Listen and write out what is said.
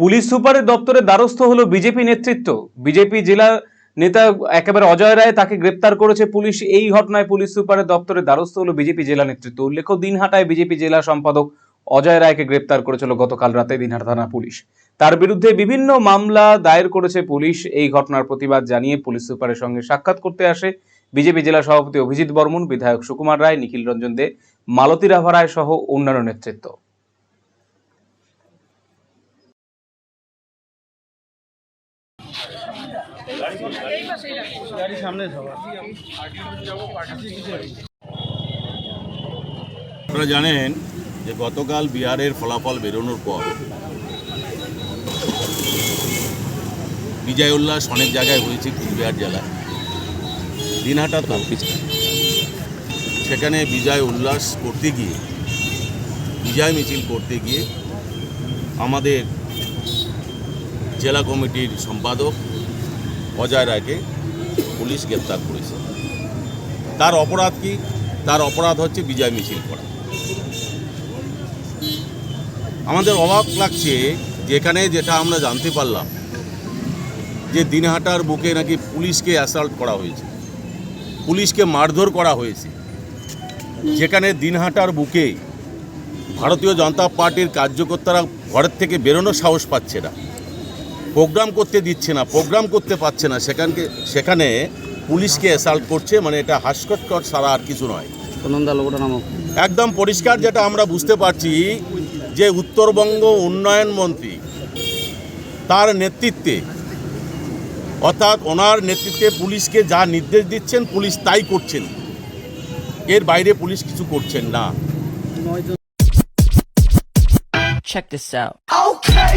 Police সুপারের দপ্তরে দ্বারস্থ হলো বিজেপি নেতৃত্ব। বিজেপি জেলা নেতা একেবারে অজয় রায় তাকে গ্রেপ্তার করেছে পুলিশ। এই ঘটনায় পুলিশ সুপারের দপ্তরে দ্বারস্থ হলো বিজেপি জেলা নেতৃত্ব। উল্লেখ্য, দিনহাটায় বিজেপি জেলা সম্পাদক অজয় রায়কে গ্রেপ্তার করেছিল গতকাল রাতে দিনহাটা থানা পুলিশ। তার বিরুদ্ধে বিভিন্ন মামলা দায়ের করেছে পুলিশ। এই ঘটনার প্রতিবাদ জানিয়ে পুলিশ সুপারের সঙ্গে সাক্ষাৎ করতে আসে বিজেপি জেলা সভাপতি অভিজিৎ বর্মন, বিধায়ক সুকুমার রায়, নিখিল রঞ্জন দে, মালতী রাভা রায় সহ অন্যান্য নেতৃত্ব। আপনারা জানেন যে গতকাল বিহারের ফলাফল বেরোনোর পর বিজয় উল্লাস অনেক জায়গায় হয়েছে কুচবিহার জেলায়। দিনহাটা তো সেখানে বিজয় উল্লাস করতে গিয়ে, বিজয় মিছিল করতে গিয়ে আমাদের জেলা কমিটির সম্পাদক অজয় রায়কে পুলিশ গ্রেপ্তার করেছে। তার অপরাধ কি? তার অপরাধ হচ্ছে বিজয় মিছিল করা। আমাদের অবাক লাগছে যেখানে যেটা আমরা জানতে পারলাম যে দিনহাটার বুকে নাকি পুলিশকে অ্যাসাল্ট করা হয়েছে। পুলিশকে মারধর করা হয়েছে। যেখানে দিনহাটার বুকে ভারতীয় জনতা পার্টির কার্যকর্তারা ঘরের থেকে বেরোনোর সাহস পাচ্ছে না। প্রোগ্রাম করতে দিচ্ছে না প্রোগ্রাম করতে পারছে না। সেখানকে সেখানে পুলিশকে অ্যাসাল্ট করছে মানে এটা হাস্যকর ছাড়া আর কিছু নয়। একদম পরিষ্কার যেটা আমরা বুঝতে পারছি যে উত্তরবঙ্গ উন্নয়ন মন্ত্রী তার নেতৃত্বে অর্থাৎ ওনার নেতৃত্বে পুলিশকে যা নির্দেশ দিচ্ছেন পুলিশ তাই করছেন। এর বাইরে পুলিশ কিছু করছেন না। Check this out. Okay.